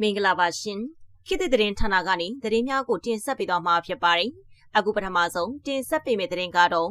မင်္ဂလာပါရှင်ခေတ်သစ်သတင်းဌာနကနေသတင်းများကိုတင်ဆက်ပေးသွားမှာဖြစ်ပါတယ်အခုပထမဆုံးတင်ဆက်ပေးမယ့်သတင်းကတော့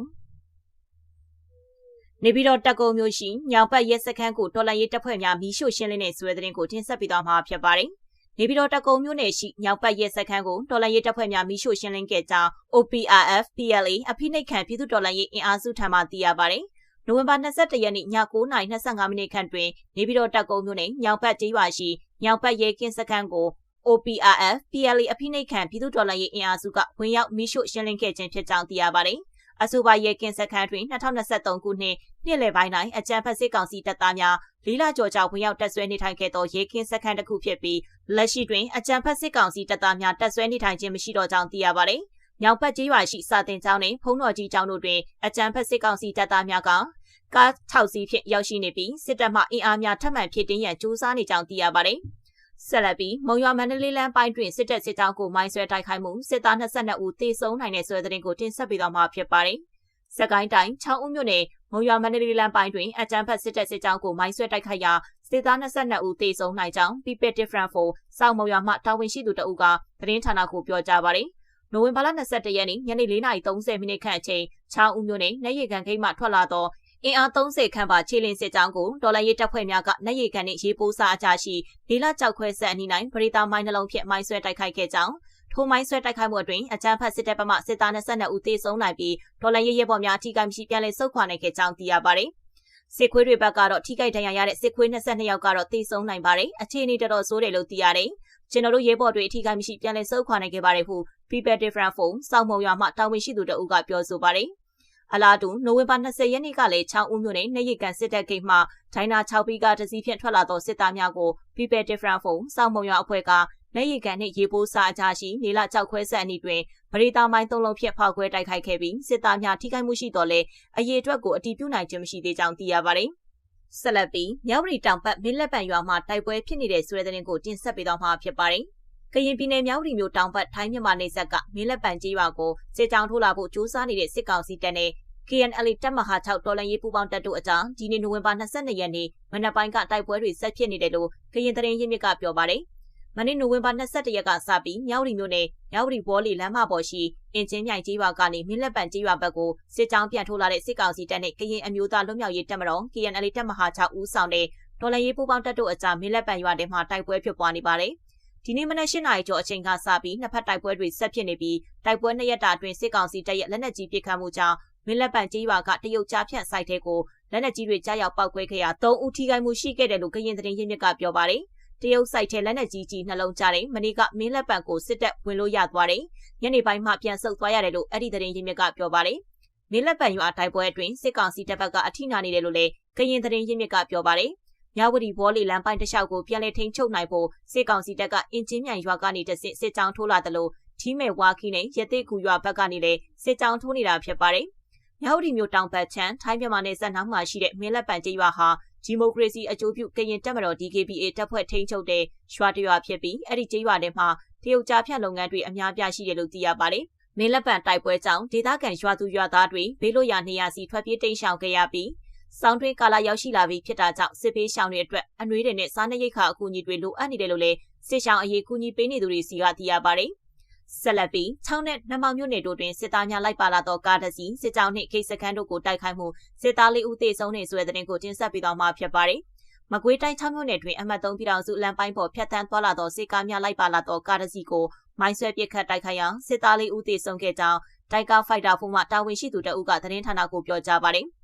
နေပြည်တော်တက်ကုံမျိုးရှိညောင်ပတ်ရဲစခန်းကိုတော်လိုင်းရေးတပ်ဖွဲ့များမီးရှို့ရှင်းလင်းတဲ့ဆွဲသတင်းကိုတင်ဆက်ပေးသွားမှာဖြစ်ပါတယ်နေပြည်တော်တကုံမြို့နယ်ရှိညောင်ပတ်ရဲစခန်းကိုတော်လိုင်းရေးတပ်ဖွဲ့များမီးရှို့ရှင်းလင်းခဲ့ကြောင်း OPRF PLA အဖိနှိတ်ခံပြည်သူတော်လိုင်းရေးအင်အားစုထံမှသိရပါတယ်။နိုဝင်ဘာ22ရက်နေ့ည9:25မိနစ်ခန့်တွင်နေပြည်တော်တက်ကုံမြို့နယ်ညောင်ပတ်ကျေးရွာရှိ ညောင်ပတ်ရဲကင်းစခန်းကို OPRF PLA အဖိနှိတ်ခံပြည်သူတော်လှန်ရေးအင်အားစုကဝင်ရောက်မိရှို့ရှင်းလင်းခဲ့ခြင်းဖြစ်ကြောင်းသိရပါတယ်။အဆိုပါရဲကင်းစခန်းတွင်2023ခုနှစ်နှစ်လယ်ပိုင်းတိုင်းအကြံဖက်စစ်ကောင်စီတပ်သားများလေးလာကြော်ကြောင့်ဝင်ရောက်တပ်ဆွဲနေထိုင်ခဲ့သောရဲကင်းစခန်းတစ်ခုဖြစ်ပြီးလက်ရှိတွင်အကြံဖက်စစ်ကောင်စီတပ်သားများတပ်ဆွဲနေထိုင်ခြင်းမရှိတော့ကြောင်းသိရပါတယ်။မြောက်ဘက်ကြီးရွာရှိစာတင်ကျောင်းနှင့်ဖုံးတော်ကြီးကျောင်းတို့တွင်အကြံဖက်စစ်ကောင်စီတပ်သားများက ကား6စီးဖြင့်ရောက်ရှိနေပြီးစစ်တပ်မှအင်အားများထပ်မံဖြစ်တင်းရန်စူးစမ်းနေကြောင်းသိရပါတယ်။ဆက်လက်ပြီးမုံရွာမန္တလေးလမ်းပိုင်းတွင်စစ်တပ်စစ်ကြောင်းကိုမိုင်းဆွဲတိုက်ခိုက်မှုစစ်သား22ဦးသေဆုံးနိုင်တဲ့ဆွဲသတင်းကိုတင်ဆက်ပေးသွားမှာဖြစ်ပါတယ်။စကိုင်းတိုင်းချောင်းဦးမြို့နယ်မုံရွာမန္တလေးလမ်းပိုင်းတွင်အကြမ်းဖက်စစ်တပ်စစ်ကြောင်းကိုမိုင်းဆွဲတိုက်ခိုက်ရာစစ်သား22ဦးသေဆုံးနိုင်ကြောင်း People Different for စောက်မုံရွာမှတာဝန်ရှိသူတအုပ်ကသတင်းဌာနကိုပြောကြားပါတယ်။နိုဝင်ဘာလ22ရက်နေ့ညနေ4:30မိနစ်ခန့်အချိန်ချောင်းဦးမြို့နယ်နေရီကန်ဂိတ်မှထွက်လာသော အင်အား30ခန့်ပါခြေလင်းစစ်ကြောင်းကိုဒေါ်လာရေးတပ်ဖွဲ့များကနိုင်ရီကန်နှင့်ရေးပိုးစားအကြရှိလေးလကြောက်ခွဲဆက်အနီးနိုင်ပရိသာမိုင်းနှလုံးဖြင့်မိုင်းဆွဲတိုက်ခိုက်ခဲ့ကြောင်းထိုမိုင်းဆွဲတိုက်ခိုက်မှုအတွင်းအကြမ်းဖက်စစ်တပ်ပမှစစ်သား22ဦးသေဆုံးနိုင်ပြီးဒေါ်လာရေးရဲဘော်များအထိကိမရှိပြန်လည်ဆုတ်ခွာနိုင်ခဲ့ကြောင်းသိရပါတယ်။စစ်ခွေးတွေဘက်ကတော့ထိခိုက်ဒဏ်ရာရတဲ့စစ်ခွေး22ယောက်ကတော့သေဆုံးနိုင်ပါတယ်။အခြေအနေတော်တော်ဆိုးတယ်လို့သိရတယ်။ကျွန်တော်တို့ရဲဘော်တွေအထိကိမရှိပြန်လည်ဆုတ်ခွာနိုင်ခဲ့ပါတယ်ဟု People Different Phone စောင့်မုံရွာမှတာဝန်ရှိသူတအုပ်ကပြောဆိုပါတယ်။ အလားတူနိုဝင်ဘာ20ရက်နေ့ကလည်း6ဦးမြို့နယ်နေရီကန်စစ်တပ်ဂိတ်မှဒိုင်နာ6ဘီကတစည်းဖြင့်ထွက်လာသောစစ်သားများကို People Different Phone စောင့်မုံရွာအဖွဲ့ကနေရီကန်နှင့်ရေပိုးစာအကြရှိနေလကြောက်ခွဲဆက်အနီးတွင်ပရိသာမိုင်းသုံးလုံးဖြင့်ဖောက်ခွဲတိုက်ခိုက်ခဲ့ပြီးစစ်သားများထိခိုက်မှုရှိတော်လဲအရေးအတွက်ကိုအတီးပြုနိုင်ခြင်းမရှိသေးကြောင်းသိရပါတယ်။ဆက်လက်ပြီးမြောက်ရီတောင်ဘက်မင်းလက်ပံရွာမှာတိုက်ပွဲဖြစ်နေတဲ့ဆွဲတဲ့ရင်ကိုတင်ဆက်ပေးတော့မှာဖြစ်ပါတယ်။ ကရင်ပြည်နယ်မြောက်ရီမြို့တောင်ဘက်ထိုင်းမြန်မာနယ်စပ်ကမင်းလက်ပံကြီးရွာကိုစစ်ကြောင်းထိုးလာဖို့ကြိုးစားနေတဲ့စစ်ကောင်စီတပ်နဲ့ KNL တပ်မဟာ6တော်လှန်ရေးပူးပေါင်းတပ်တို့အကြားဒီနေ့နိုဝင်ဘာ22ရက်နေ့မနက်ပိုင်းကတိုက်ပွဲတွေဆက်ဖြစ်နေတယ်လို့ကရင်သတင်းရင်းမြစ်ကပြောပါတယ်။မနေ့နိုဝင်ဘာ22ရက်ကစပြီးမြောက်ရီမြို့နယ်မြောက်ရီဘောလီလမ်းမပေါ်ရှိအင်ဂျင်မြိုင်ကြီးရွာကနေမင်းလက်ပံကြီးရွာဘက်ကိုစစ်ကြောင်းပြန်ထိုးလာတဲ့စစ်ကောင်စီတပ်နဲ့ကရင်အမျိုးသားလွတ်မြောက်ရေးတပ်မတော် KNL တပ်မဟာ6ဦးဆောင်တဲ့တော်လှန်ရေးပူးပေါင်းတပ်တို့အကြားမင်းလက်ပံရွာထဲမှာတိုက်ပွဲဖြစ်ပွားနေပါတယ်။ ဒီနေ့မနက်၈နာရီကျော်အချိန်ကစပြီးနှစ်ဖက်တိုက်ပွဲတွေဆက်ဖြစ်နေပြီးတိုက်ပွဲနှစ်ရက်တာအတွင်းစစ်ကောင်စီတပ်ရဲ့လက်နက်ကြီးပစ်ခတ်မှုကြောင့်မင်းလက်ပံကြီးရွာကတရုတ်ကြားဖြန့်ဆိုင်တဲ့ကိုလက်နက်ကြီးတွေကြားရောက်ပောက်ကွဲခဲ့ရာ၃ဦးထိခိုက်မှုရှိခဲ့တယ်လို့ကရင်သတင်းရင်းမြစ်ကပြောပါတယ်။တရုတ်ဆိုင်ထဲလက်နက်ကြီးကြီးနှလုံးကြားတယ်မနေ့ကမင်းလက်ပံကိုစစ်တပ်ဝင်လို့ရသွားတယ်။ညနေပိုင်းမှပြန်ဆုတ်သွားရတယ်လို့အဲ့ဒီသတင်းရင်းမြစ်ကပြောပါတယ်။မင်းလက်ပံရွာတိုက်ပွဲအတွင်းစစ်ကောင်စီတပ်ဘက်ကအထိနာနေတယ်လို့လည်းကရင်သတင်းရင်းမြစ်ကပြောပါတယ်။ မြဝတီဘောလီလမ်းပိုင်းတစ်လျှောက်ကိုပြန်လည်ထိန်းချုပ်နိုင်ဖို့စစ်ကောင်စီတပ်ကအင်ဂျင်မြန်ရွာကနေတစစ်စစ်ကြောင်းထိုးလာတယ်လို့ထီးမဲဝါခီနဲ့ရသေးကူရွာဘက်ကနေလည်းစစ်ကြောင်းထိုးနေတာဖြစ်ပါတယ်မြောက်ဒီမျိုးတောင်ပတ်ချမ်းထိုင်းမြန်မာနယ်စပ်နားမှာရှိတဲ့မင်းလက်ပံကျေးရွာဟာဒီမိုကရေစီအကျိုးပြုကရင်တပ်မတော် DKBA တပ်ဖွဲ့ထိန်းချုပ်တဲ့ရွာတရွာဖြစ်ပြီးအဲ့ဒီကျေးရွာထဲမှာတရုတ်ကြားဖြန့်လုပ်ငန်းတွေအများပြားရှိတယ်လို့သိရပါတယ်။မင်းလက်ပံတိုက်ပွဲကြောင့်ဒေသခံရွာသူရွာသားတွေဘေးလွတ်ရာနေရာစီထွက်ပြေးတိမ်းရှောင်ခဲ့ရပြီး စောင်းတွင်းကာလရောက်ရှိလာပြီးဖြစ်တာကြောင့်စစ်ပေးရှောင်တွေအတွက်အနှွေးတွေနဲ့စားနပ်ရိက္ခာအကူအညီတွေလိုအပ်နေတယ်လို့လည်းစစ်ရှောင်အရေးကူညီပေးနေသူတွေစီကသိရပါတယ်။ဆက်လက်ပြီးချောင်းနဲ့နှမောင်မြို့နယ်တို့တွင်စစ်သားများလိုက်ပါလာသောကားတစ်စီးစစ်ကြောင်းနှင့်ခိတ်စခန်းတို့ကိုတိုက်ခိုက်မှုစစ်သားလေးဦးသေဆုံးနေဆိုတဲ့တဲ့တင်ကိုတင်ဆက်ပေးသွားမှာဖြစ်ပါတယ်။မကွေးတိုင်းချောင်းမြို့နယ်တွင်အမှတ်3ပြည်တော်စုလမ်းပိုင်းပေါ်ဖျက်ဆီးသွားလာသောစစ်ကားများလိုက်ပါလာသောကားတစ်စီးကိုမိုင်းဆွဲပစ်ခတ်တိုက်ခိုက်ရာစစ်သားလေးဦးသေဆုံးခဲ့ကြောင်းတိုက်ကာဖိုက်တာဖုံးမှတာဝန်ရှိသူတအုပ်ကသတင်းဌာနကိုပြောကြားပါတယ်။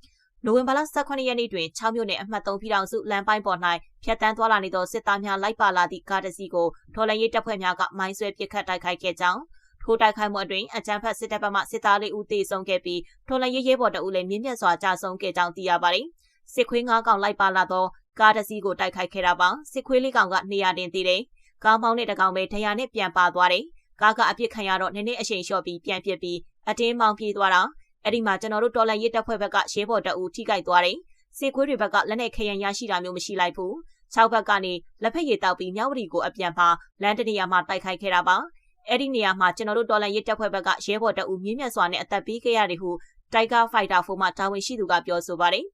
နိုဝင်ဘာလ18ရက်နေ့တွင်6မြို့နယ်အမှတ်3ပြည်ထောင်စုလမ်းပိုင်းပေါ်၌ဖျက်တမ်းသွားလာနေသောစစ်သားများလိုက်ပါလာသည့်ကားတစ်စီးကိုထော်လန်ရေးတပ်ဖွဲ့များကမိုင်းဆွဲပစ်ခတ်တိုက်ခိုက်ခဲ့ကြောင်းထိုတိုက်ခိုက်မှုအတွင်းအကြမ်းဖက်စစ်တပ်ဘက်မှစစ်သားလေးဦးသေဆုံးခဲ့ပြီးထော်လန်ရေးရဲဘော်တအုပ်လည်းမြင့်မြတ်စွာကြာဆုံးခဲ့ကြောင်းသိရပါတယ်။စစ်ခွေး၅ကောင်လိုက်ပါလာသောကားတစ်စီးကိုတိုက်ခိုက်ခဲ့တာပါ။စစ်ခွေးလေးကောင်ကနေရာတင်သေးတယ်။ကားမောင်းတဲ့တကောင်ပဲဒဏ်ရာနဲ့ပြန်ပါသွားတယ်။ကားကအပြစ်ခံရတော့နည်းနည်းအချိန်လျှော့ပြီးပြန်ပြစ်ပြီးအတင်းမောင်းပြေးသွားတာ အဲ့ဒီမှာကျွန်တော်တို့တော်လန်ရေးတပ်ဖွဲ့ဘက်ကရဲဘော်တအူထိကြိုက်သွားတယ်။စေခွေးတွေဘက်ကလက်နဲ့ခရံရရှိတာမျိုးမရှိလိုက်ဘူး။၆ဘက်ကနေလက်ဖက်ရည်တောက်ပြီးမြောက်ဝတီကိုအပြန်ပါလမ်းတနေရာမှာတိုက်ခိုက်ခဲ့တာပါ။အဲ့ဒီနေရာမှာကျွန်တော်တို့တော်လန်ရေးတပ်ဖွဲ့ဘက်ကရဲဘော်တအူမြင့်မြတ်စွာနဲ့အသက်ပေးခဲ့ရတယ်ဟုတိုက်ကာဖိုက်တာဖိုမှတာဝန်ရှိသူကပြောဆိုပါတယ်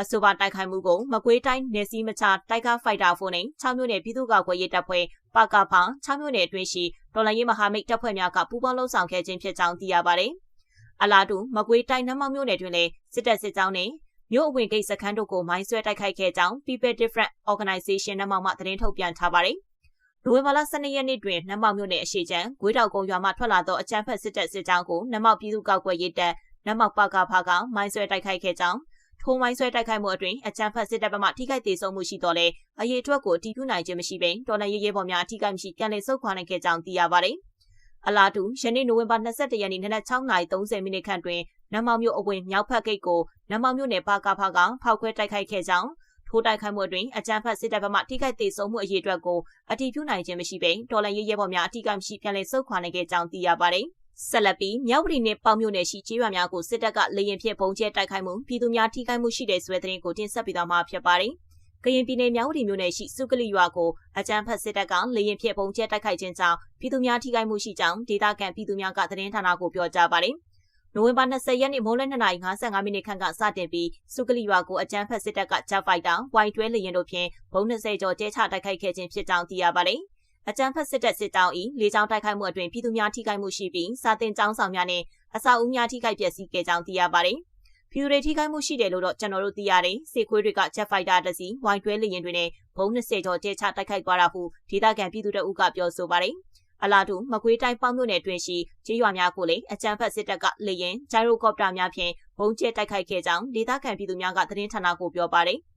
အဆိုပါတိုက်ခိုက်မှုကိုမကွေးတိုင်းနယ်စည်းမခြားတိုက်ကားဖိုက်တာဖိုနဲ့6မြို့နယ်ပြည်သူ့ကာကွယ်ရေးတပ်ဖွဲ့ပကဖ6မြို့နယ်အတွင်းရှိတော်လိုင်းရေးမဟာမိတ်တပ်ဖွဲ့များကပူးပေါင်းလှုပ်ဆောင်ခဲ့ခြင်းဖြစ်ကြောင်းသိရပါတယ်။ အလားတူမကွေးတိုင်းနမောက်မြို့နယ်တွင်လည်းစစ်တပ်စစ်ကြောင်းနဲ့မြို့အဝင်ဂိတ်စခန်းတို့ကိုမိုင်းဆွဲတိုက်ခိုက်ခဲ့ကြောင်း People Different Organization နမောက်မှသတင်းထုတ်ပြန်ထားပါတယ်။နိုဝင်ဘာလ12ရက်နေ့တွင်နမောက်မြို့နယ်အရှိချမ်းဂွေးတောက်ကုန်းရွာမှထွက်လာသောအကြမ်းဖက်စစ်တပ်စစ်ကြောင်းကိုနမောက်ပြည်သူ့ကောက်ွယ်ရေးတပ်နမောက်ပကဖကမိုင်းဆွဲတိုက်ခိုက်ခဲ့ကြောင်းထိုးမိုင်းဆွဲတိုက်ခိုက်မှုအတွင်းအကြမ်းဖက်စစ်တပ်ဘက်မှထိခိုက်ဒေဆုံးမှုရှိတော့လေအရေးအတွက်ကိုတည်ပြုနိုင်ခြင်းမရှိဘဲတော်လှန်ရေးရဲဘော်များအထိခိုက်မရှိပြန်လည်ဆုတ်ခွာနိုင်ခဲ့ကြောင်းသိရပါတယ်။ အလားတူယနေ့နိုဝင်ဘာ22ရက်နေ့နနက်6:30မိနစ်ခန့်တွင်နမောင်မြို့အဝင်မြောက်ဖက်ဂိတ်ကိုနမောင်မြို့နယ်ပါကဖကဖောက်ခွဲတိုက်ခိုက်ခဲ့ကြောင်းထိုးတိုက်ခိုက်မှုအတွင်းအကြမ်းဖက်စစ်တပ်ဘက်မှထိခိုက်ဒေဆုံးမှုအရေးအတွက်ကိုအတည်ပြုနိုင်ခြင်းမရှိဘဲတော်လှန်ရေးရဲဘော်များအထိခိုက်မရှိပြန်လည်ဆုတ်ခွာနိုင်ခဲ့ကြောင်းသိရပါတယ်။ဆက်လက်ပြီးမြောက်ပြည်နယ်ပေါင်မြို့နယ်ရှိကျေးရွာများကိုစစ်တပ်ကလေရင်ဖြင့်ပုံကျဲတိုက်ခိုက်မှုပြည်သူများထိခိုက်မှုရှိတဲ့ဆွဲသတင်းကိုတင်ဆက်ပေးသွားမှာဖြစ်ပါတယ်။ ကရင်ပြည်နယ်မြောက်ပြည်မြို့နယ်ရှိစုကလိရွာကိုအကြမ်းဖက်စစ်တပ်ကလေရင်ဖြင့်ပုံကျဲတိုက်ခိုက်ခြင်းကြောင့်ပြည်သူများထိခိုက်မှုရှိကြောင်းဒေသခံပြည်သူများကသတင်းဌာနကိုပြောကြားပါတယ်။နိုဝင်ဘာ20ရက်နေ့မိုးလယ်2:55မိနစ်ခန့်ကစတင်ပြီးစုကလိရွာကိုအကြမ်းဖက်စစ်တပ်ကဂျက်ဖိုက်တာဝိုင်တွဲလေရင်တို့ဖြင့်ဘုံ20ကျော်ကျဲချတိုက်ခိုက်ခဲ့ခြင်းဖြစ်ကြောင်းသိရပါတယ်။အကြမ်းဖက်စစ်တပ်စစ်တောင်း၏လေကြောင်းတိုက်ခိုက်မှုအတွင်ပြည်သူများထိခိုက်မှုရှိပြီးစာတင်ကျောင်းဆောင်များနဲ့အဆောက်အဦများထိခိုက်ပျက်စီးခဲ့ကြောင်းသိရပါတယ်။ ဖြူတွေထိခိုက်မှုရှိတယ်လို့တော့ကျွန်တော်တို့သိရတယ်။စစ်ခွေးတွေကဂျက်ဖိုက်တာတစ်စီးဝိုင်တွဲလေရင်တွေနဲ့ဘုံ20ကျော်ကျဲချတိုက်ခိုက်သွားတာဟုဒေသခံပြည်သူတို့ကပြောဆိုပါတယ်။အလားတူမကွေးတိုင်းပေါင်းမြို့နယ်တွင်ရှိကျေးရွာများကိုလည်းအကြမ်းဖက်စစ်တပ်ကလေရင်ဂျိုင်ရိုကော်ပတာများဖြင့်ဘုံကျဲတိုက်ခိုက်ခဲ့ကြောင်းဒေသခံပြည်သူများကသတင်းဌာနကိုပြောပါတယ်။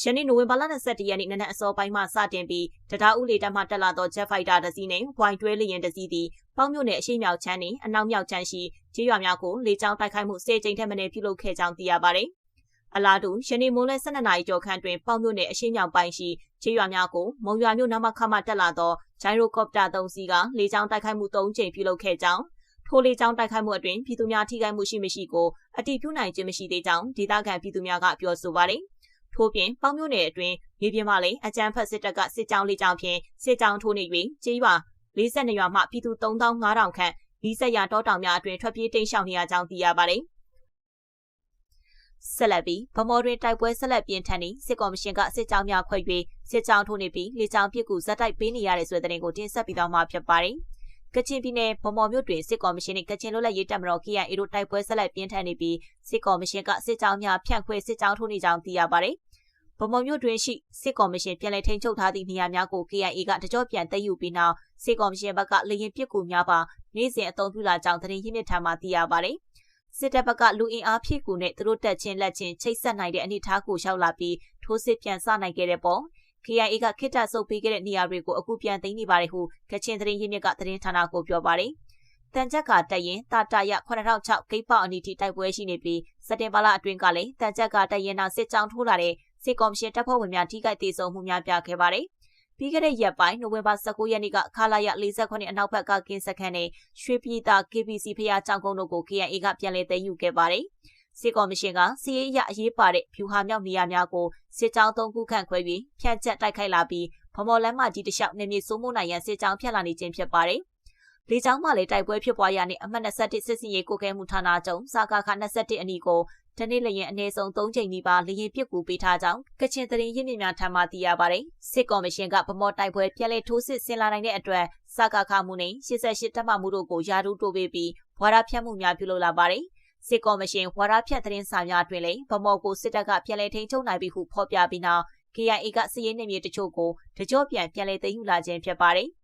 ယနေ့နိုဝင်ဘာလ21ရက်နေ့နနက်အစောပိုင်းမှစတင်ပြီးတရားဥလေတပ်မှတက်လာသော Jet Fighter တစ်စီးနဲ့ဝိုင်တွဲလေယာဉ်တစ်စီးသည် ပေါင်းမြို့နယ်အရှိမြောက်ချမ်းနှင့်အနောက်မြောက်ချမ်းရှိကျေးရွာများကိုလေကြောင်းတိုက်ခိုက်မှု၁၀ကြိမ်ထက်မနည်းပြုလုပ်ခဲ့ကြောင်းသိရပါတယ်။အလားတူယနေ့မိုးလယ်12နာရီကျော်ခန့်တွင်ပေါင်းမြို့နယ်အရှိမြောက်ပိုင်းရှိကျေးရွာများကိုမုံရွာမြို့နမခမှတက်လာသောဂျိုင်ရိုကော်ပတာ၃စီးကလေကြောင်းတိုက်ခိုက်မှု၃ကြိမ်ပြုလုပ်ခဲ့ကြောင်းထိုလေကြောင်းတိုက်ခိုက်မှုအတွင်ပြည်သူများထိခိုက်မှုရှိမရှိကိုအတိပြုနိုင်ခြင်းမရှိသေးကြောင်းဒေသခံပြည်သူများကပြောဆိုပါတယ်။ထို့ပြင်ပေါင်းမြို့နယ်အတွင်းမြေပြင်မှာလည်းအကြမ်းဖက်စစ်တပ်ကစစ်ကြောင်းလေးကြောင်းဖြင့်စစ်ကြောင်းထိုးနေ၍ကျေးရွာ 42ရွာမှပြည်သူ3500ခန့်ဒီဆက်ရတောတောင်များအတွင်ထွက်ပြေးတိမ်းရှောင်နေရကြောင်းသိရပါတယ်။ဆက်လက်ပြီးဗမော်တွင်တိုက်ပွဲဆက်လက်ပြင်းထန်နေစစ်ကော်မရှင်ကစစ်ကြောင်းများခွဲ၍စစ်ကြောင်းထိုးနေပြီးလေကြောင်းပစ်ကူဇက်တိုက်ပေးနေရတဲ့ဆိုတဲ့တဲ့တင်ကိုတင်ဆက်ပြီးတော့မှာဖြစ်ပါတယ်။ကချင်ပြည်နယ်ဗမော်မြို့တွင်စစ်ကော်မရှင်နှင့်ကချင်လွတ်လပ်ရေးတပ်မတော် KIA တို့တိုက်ပွဲဆက်လက်ပြင်းထန်နေပြီးစစ်ကော်မရှင်ကစစ်ကြောင်းများဖြန့်ခွဲစစ်ကြောင်းထိုးနေကြောင်းသိရပါတယ်။ ဗမော်မြို့တွင်ရှိစစ်ကော်မရှင်ပြန်လည်ထိန်းချုပ်ထားသည့်နေရာများကို KIA ကတကြော့ပြန်သိမ်းယူပြီးနောက်စစ်ကော်မရှင်ဘက်ကလေရင်ပစ်ကူများပါနေ့စဉ်အသုံးပြုလာကြောင်းသတင်းရင်းမြစ်ထံမှသိရပါတယ်။စစ်တပ်ဘက်ကလူအင်အားဖြည့်ကူနဲ့သူတို့တက်ချင်းလက်ချင်းချိတ်ဆက်နိုင်တဲ့အနေအထားကိုရောက်လာပြီးထိုးစစ်ပြန်စနိုင်ခဲ့တဲ့ပုံ KIA ကခိတဆုပ်ပေးခဲ့တဲ့နေရာတွေကိုအခုပြန်သိမ်းနေပါတယ်ဟုကချင်သတင်းရင်းမြစ်ကသတင်းဌာနကိုပြောပါတယ်။တန်ချက်ကတရင်တာတာရ9006ဂိတ်ပေါအနီတီတိုက်ပွဲရှိနေပြီးစက်တင်ဘာလအတွင်းကလည်းတန်ချက်ကတရင်နောက်စစ်ကြောင်းထိုးလာတဲ့ စစ်ကော်မရှင်တပ်ဖွဲ့ဝင်များထိခိုက်ဒေဆုံးမှုများပြခဲ့ပါတယ်။ပြီးခဲ့တဲ့ရက်ပိုင်းနိုဝင်ဘာ19ရက်နေ့ကခလာရ48အနောက်ဘက်ကကင်းစခန်းနဲ့ရွှေပြည်သာ KBC ဖျားကြောင်ကုန်းတို့ကို KIA ကပြန်လည်သိမ်းယူခဲ့ပါတယ်။စစ်ကော်မရှင်ကစီးရေးရအရေးပါတဲ့ဖြူဟာမြောက်နေရာများကိုစစ်ကြောင်းသုံးခုခန့်ခွဲပြီးဖြန့်ကျက်တိုက်ခိုက်လာပြီးဗမော်လမ်းမကြီးတစ်လျှောက်နေမြေစိုးမိုးနိုင်ရန်စစ်ကြောင်းဖြတ်လာနေခြင်းဖြစ်ပါတယ်။ လေကြောင်းမှလည်းတိုက်ပွဲဖြစ်ပွားရတဲ့အမှတ်21စစ်စင်ရေးကိုကဲမှုဌာနချုပ်စာကာခ21အနီကိုတနေ့လျင်အနည်းဆုံး3ချိန်နီးပါးလေရင်ပစ်ကူပေးထားကြောင်းကချင်သတင်းရင်းမြစ်များထံမှသိရပါတယ်။စစ်ကော်မရှင်ကဗမော်တိုက်ပွဲပြက်လက်ထိုးစစ်ဆင်လာနိုင်တဲ့အတွက်စာကာခမှုနဲ့88တပ်မမှုတို့ကိုယာရုတိုးပေးပြီးဘွာရဖြတ်မှုများပြုလုပ်လာပါတယ်။စစ်ကော်မရှင်ဝါရဖြတ်သတင်းစာများတွင်လည်းဗမော်ကိုစစ်တပ်ကပြန်လည်ထိန်းချုပ်နိုင်ပြီဟုဖော်ပြပြီးနောက် KIA ကစစ်ရေးနယ်မြေတချို့ကိုတကြော့ပြန်ပြန်လည်သိမ်းယူလာခြင်းဖြစ်ပါတယ်။